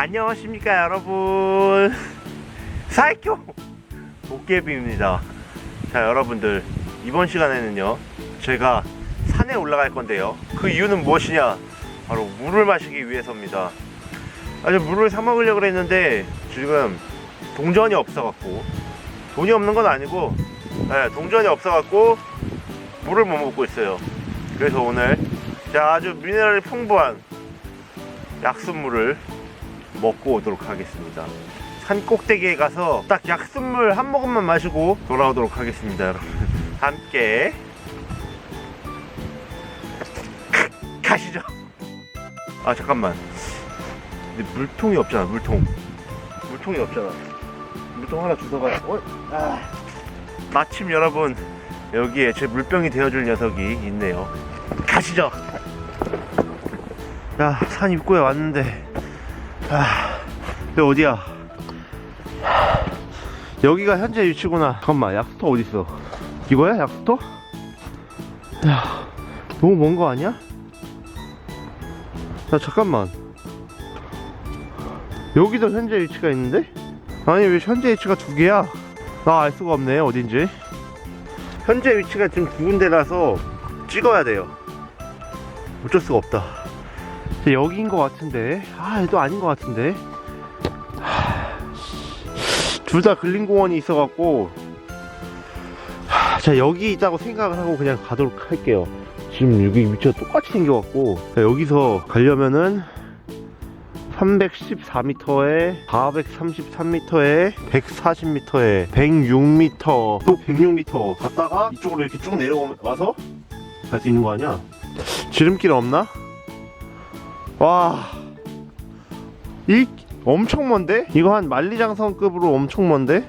안녕하십니까 여러분. 사이코 도깨비입니다. 자 여러분들 이번 시간에는요 제가 산에 올라갈 건데요. 그 이유는 무엇이냐? 바로 물을 마시기 위해서입니다. 아주 물을 사 먹으려고 했는데 지금 동전이 없어갖고 돈이 없는 건 아니고 네, 동전이 없어갖고 물을 못 먹고 있어요. 그래서 오늘 자 아주 미네랄이 풍부한 약수물을 먹고 오도록 하겠습니다. 산 꼭대기에 가서 딱 약수물 한 모금만 마시고 돌아오도록 하겠습니다, 여러분. 함께 가- 가시죠. 아 잠깐만. 근데 물통이 없잖아, 물통. 물통이 없잖아. 물통 하나 주워가야. 어? 아. 마침 여러분 여기에 제 물병이 되어줄 녀석이 있네요. 가시죠. 야, 산 입구에 왔는데, 아, 여기 어디야? 여기가 현재 위치구나. 잠깐만, 약수터 어딨어? 이거야, 약수터? 야, 너무 먼 거 아니야? 야, 잠깐만. 여기도 현재 위치가 있는데? 아니, 왜 현재 위치가 두 개야? 나 알 수가 없네, 어딘지. 현재 위치가 지금 두 군데라서 찍어야 돼요. 어쩔 수가 없다. 자, 여기인 것 같은데. 아 얘도 아닌 것 같은데. 둘 다 근린공원이 있어갖고. 하, 자 여기 있다고 생각을 하고 그냥 가도록 할게요. 지금 여기 위치가 똑같이 생겨갖고. 자, 여기서 가려면은 314m에 433m에 140m에 106m 또 106m 갔다가 이쪽으로 이렇게 쭉 내려와서 갈 수 있는 거 아니야? 지름길 없나? 와, 이 엄청 먼데? 이거 한 만리장성급으로 엄청 먼데?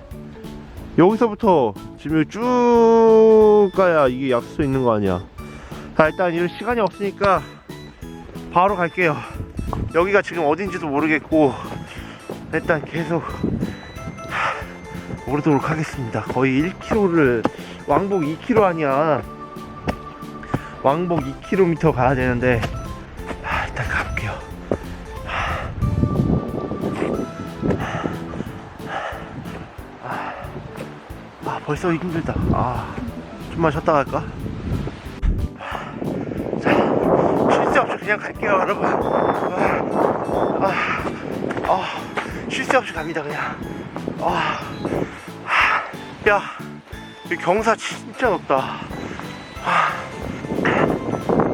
여기서부터 지금 쭉 가야 이게 약수 있는 거 아니야? 자, 일단 이럴 시간이 없으니까 바로 갈게요. 여기가 지금 어딘지도 모르겠고 일단 계속 하, 오르도록 하겠습니다. 거의 1km를 왕복 2km 아니야? 왕복 2km 가야 되는데 아, 벌써 힘들다. 아, 좀만 쉬었다 갈까? 자, 쉴 새 없이 그냥 갈게요, 여러분. 아, 아, 아, 쉴 새 없이 갑니다, 그냥. 아, 아, 야, 이 경사 진짜 높다.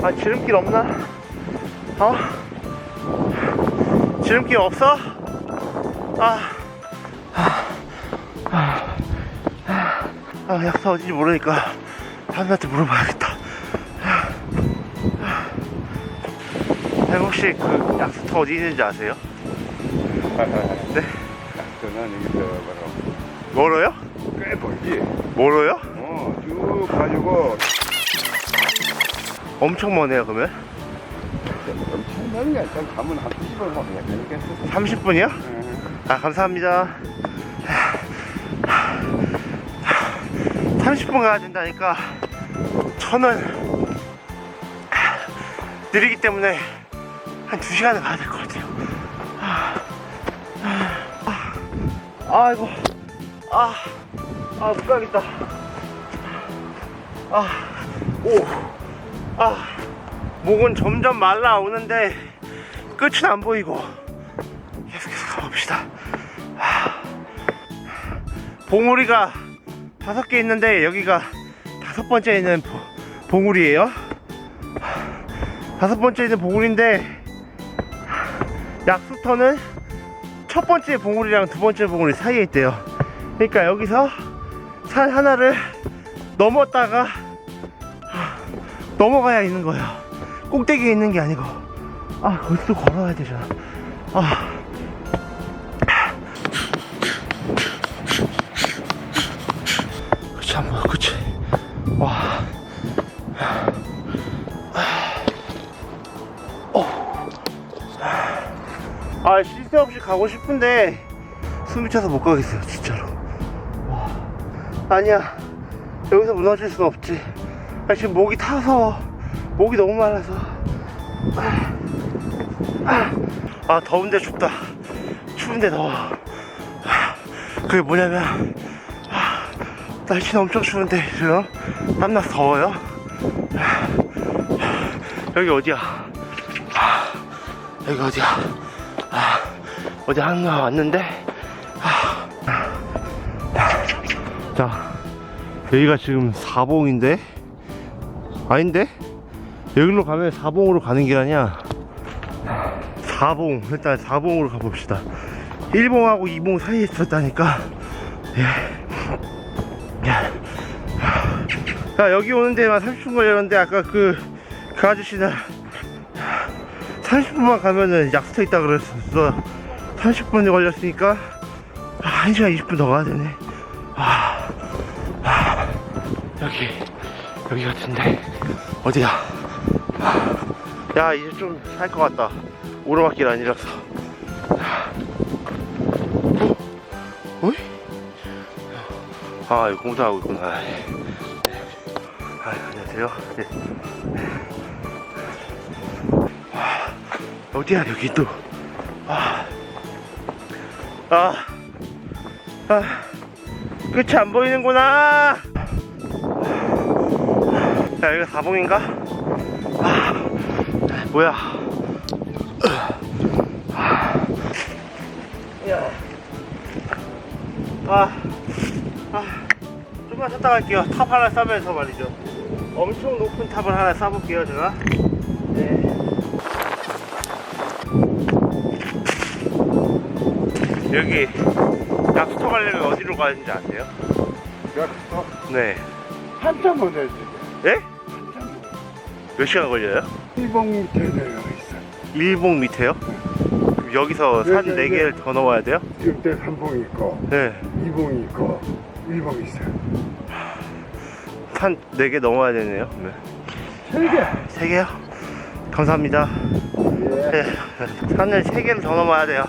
아, 지름길 없나? 어? 지름길 없어? 아, 아, 아, 약사 어딘지 모르니까 사람한테 물어봐야겠다. 아, 혹시 그 약수터 어디 있는지 아세요? 네? 저는 바로 멀어요? 꽤 멀지. 멀어요? 어, 쭉 가지고 엄청 머네요, 그러면? 엄청 멀은 게 아니라 가면 한 90분 가면 되겠어. 30분이요? 아, 감사합니다. 30분 가야 된다니까 저는 느리기 때문에 한 2시간은 가야 될 것 같아요. 아, 아이고, 아, 아, 못 가겠다. 아, 오, 아, 목은 점점 말라오는데 끝은 안 보이고 계속해서 가봅시다. 하, 봉우리가 다섯 개 있는데 여기가 다섯 번째 있는 보, 봉우리예요. 다섯 번째 있는 봉우리인데 약수터는 첫 번째 봉우리랑 두 번째 봉우리 사이에 있대요. 그러니까 여기서 산 하나를 넘었다가 넘어가야 있는 거예요. 꼭대기에 있는 게 아니고. 아, 거기서 또 걸어야 되잖아. 아. 가고 싶은데, 숨이 차서 못 가겠어요, 진짜로. 와. 아니야. 여기서 무너질 순 없지. 아, 지금 목이 타서, 목이 너무 말라서. 아, 더운데 춥다. 추운데 더워. 그게 뭐냐면 날씨는 엄청 추운데 지금 땀나서 더워요. 여기 어디야? 여기 어디야? 아, 어디 한가 왔는데? 자, 여기가 지금 사봉인데? 아닌데? 여기로 가면 사봉으로 가는 길 아니야? 사봉, 일단 사봉으로 가봅시다. 1봉하고 2봉 사이에 있었다니까. 예. 야. 야, 여기 오는 데만 30분 걸렸는데, 아까 그, 그 아저씨는 30분만 가면은 약수터 있다 그랬었어. 30분이 걸렸으니까, 1시간 20분 더 가야 되네. 아, 아, 여기, 여기 같은데. 어디야? 야, 이제 좀 살 것 같다. 오르막길 아니라서. 어? 어이? 아, 여기 공사하고 있구나. 네. 아, 안녕하세요. 네. 와, 어디야, 여기 또. 아, 아, 아, 끝이 안 보이는구나. 야, 여기가 사봉인가? 아, 뭐야. 야. 아, 아, 좀만 쉬었다 갈게요. 탑 하나 싸면서 말이죠. 엄청 높은 탑을 하나 싸볼게요, 제가. 여기 약수터 가려면 어디로 가야 되는지 아세요? 약수터 네. 한참 보내지. 예? 한참 몇 시간 걸려요? 일봉 밑에 내려가 있어. 일봉 밑에요? 그럼 여기서 산 네, 네, 4개를 더 넘어야 돼요? 지금 때 3봉 있고, 네. 2봉 있고, 1봉 있어. 산 4개 넘어야 되네요. 네. 3개. 3개요? 감사합니다. 예. 네. 산을 3개를 더 넘어야 돼요.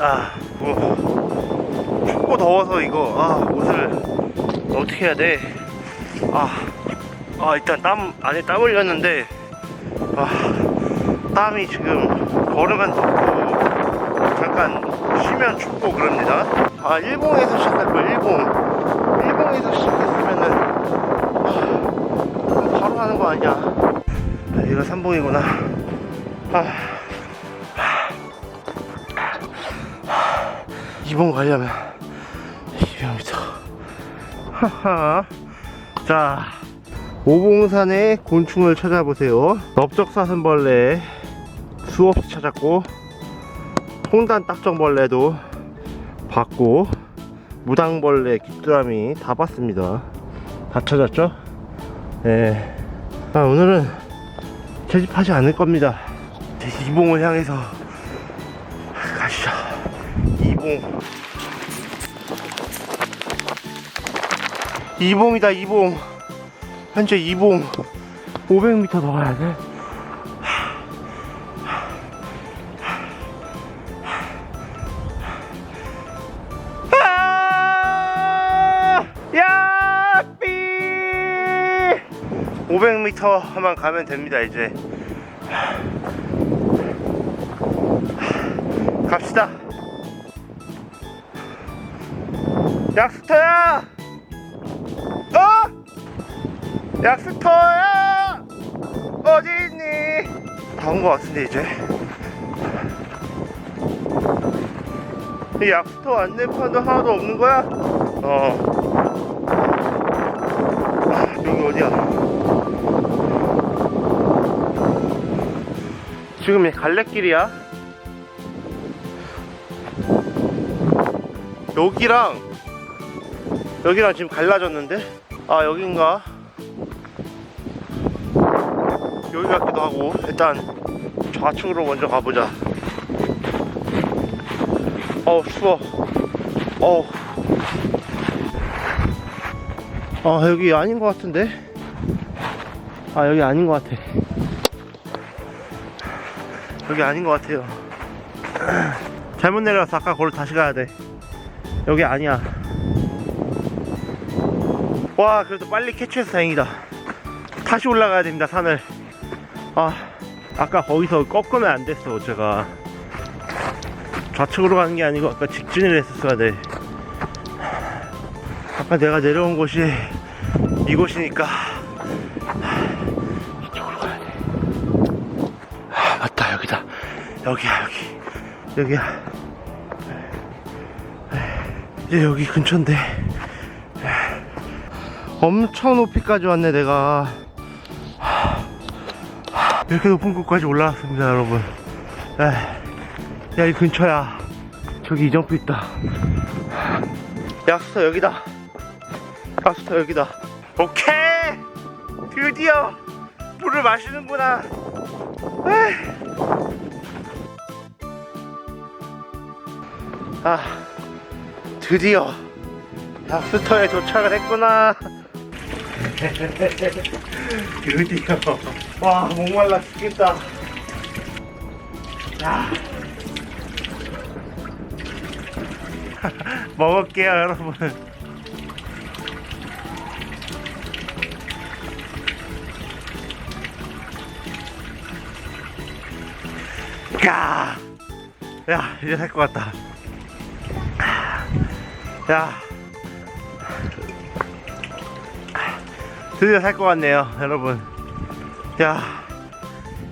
아, 뭐, 춥고 더워서 이거, 아, 옷을 어떻게 해야 돼? 아, 아, 일단 땀, 안에 땀 흘렸는데, 아, 땀이 지금 걸으면 덥고, 잠깐 쉬면 춥고 그럽니다. 아, 일봉에서 시작할 거, 일봉. 일봉에서 시작했으면은, 아, 바로 하는 거 아니야. 아, 이거 3봉이구나. 아. 2봉 가려면 200m. 하하. 자, 오봉산의 곤충을 찾아보세요. 넓적사슴벌레 수없이 찾았고, 통단 딱정벌레도 봤고, 무당벌레, 귀뚜라미 다 봤습니다. 다 찾았죠? 네. 아, 오늘은 채집하지 않을 겁니다. 이봉을 향해서. 이봉. 이봉이다, 이봉. 현재 이봉. 500m 더 가야 돼. 아! 야! 삐! 500m만 가면 됩니다, 이제. 갑시다. 약수터야! 어? 약수터야! 어디 있니? 다 온 것 같은데, 이제. 이 약수터 안내판도 하나도 없는 거야? 어. 여기 어디야? 지금 갈래길이야? 여기랑 여기랑 지금 갈라졌는데? 아 여긴가? 여기 같기도 하고 일단 좌측으로 먼저 가보자. 어우 추워. 어우. 아 여기 아닌 것 같은데? 아 여기 아닌 것 같아. 여기 아닌 것 같아요. 잘못 내려서 아까 거기로 다시 가야 돼. 여기 아니야 와 그래도 빨리 캐치해서 다행이다 다시 올라가야 됩니다 산을 아 아까 거기서 꺾으면 안 됐어 제가 좌측으로 가는 게 아니고 아까 직진을 했었어야 돼. 아까 내가 내려온 곳이 이곳이니까 이쪽으로 가야 돼. 아, 맞다 여기다. 여기야 여기. 여기야. 이제 여기 근처인데. 엄청 높이까지 왔네 내가. 이렇게 높은 곳까지 올라왔습니다 여러분. 야이 근처야. 저기 이점프 있다. 약수터 여기다. 약수터 여기다. 오케이! 드디어 물을 마시는구나. 아, 드디어 약수터에 도착을 했구나. 드디어. 와, 목말라 죽겠다. 아. 먹을게요, 여러분. 야, 야, 이제 살 것 같다. 야, 드디어 살 것 같네요, 여러분. 야,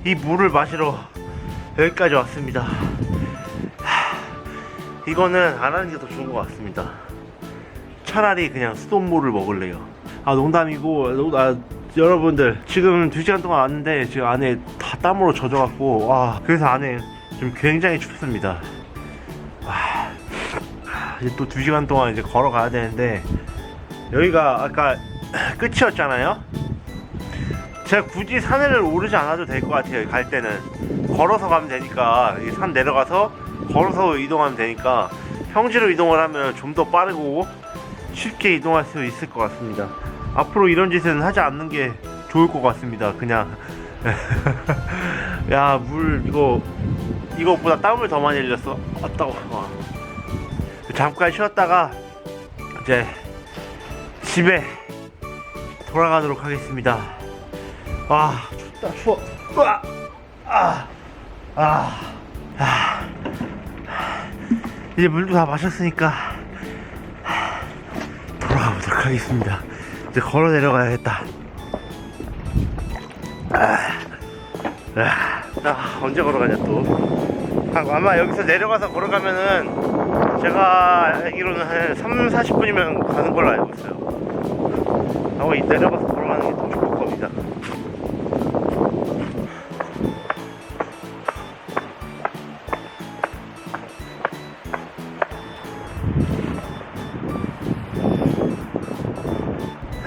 이 물을 마시러 여기까지 왔습니다. 이거는 안 하는 게 더 좋은 것 같습니다. 차라리 그냥 수돗물을 먹을래요. 아 농담이고 농- 아, 여러분들 지금 2시간 동안 왔는데 지금 안에 다 땀으로 젖어갖고 와 그래서 안에 지금 굉장히 춥습니다. 와, 이제 또 2시간 동안 이제 걸어가야 되는데 여기가 아까 끝이었잖아요. 제가 굳이 산을 오르지 않아도 될 것 같아요. 갈 때는 걸어서 가면 되니까 이산 내려가서 걸어서 이동하면 되니까 평지로 이동을 하면 좀 더 빠르고 쉽게 이동할 수 있을 것 같습니다. 앞으로 이런 짓은 하지 않는 게 좋을 것 같습니다. 그냥 야 물 이거 이거보다 땀을 더 많이 흘렸어. 아따워. 와. 잠깐 쉬었다가 이제 집에 돌아가도록 하겠습니다. 아 춥다 추워. 으아! 아, 아, 아. 이제 물도 다 마셨으니까 돌아가 보도록 하겠습니다. 이제 걸어 내려가야겠다. 아, 아, 아, 언제 걸어가냐 또. 아, 아마 여기서 내려가서 걸어가면은 제가 알기로는 한 3, 40분이면 가는 걸로 알고 있어요. 이 내려가서 걸어가는 게 더 좋을 겁니다.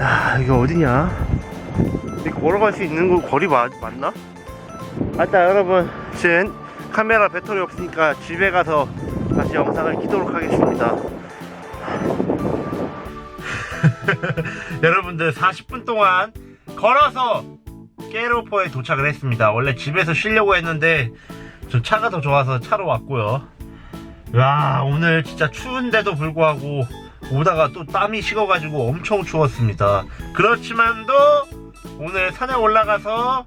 야, 이게 어디냐? 이렇게 걸어갈 수 있는 거 거리 맞, 맞나? 맞다, 여러분. 지금 카메라 배터리 없으니까 집에 가서 다시 영상을 키도록 하겠습니다. 여러분들 40분 동안 걸어서 깨로포에 도착을 했습니다. 원래 집에서 쉬려고 했는데 좀 차가 더 좋아서 차로 왔고요. 와 오늘 진짜 추운데도 불구하고 오다가 또 땀이 식어가지고 엄청 추웠습니다. 그렇지만도 오늘 산에 올라가서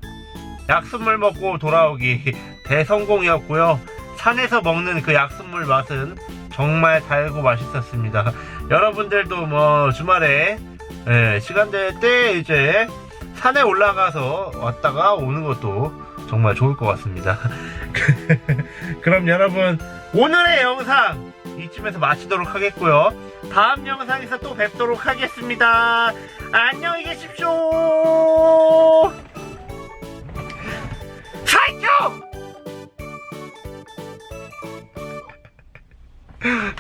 약수물 먹고 돌아오기 대성공이었고요. 산에서 먹는 그 약수물 맛은 정말 달고 맛있었습니다. 여러분들도 뭐 주말에 예, 시간 될 때 이제 산에 올라가서 왔다가 오는 것도 정말 좋을 것 같습니다. 그럼 여러분 오늘의 영상 이쯤에서 마치도록 하겠고요. 다음 영상에서 또 뵙도록 하겠습니다. 안녕히 계십시오. 사이코!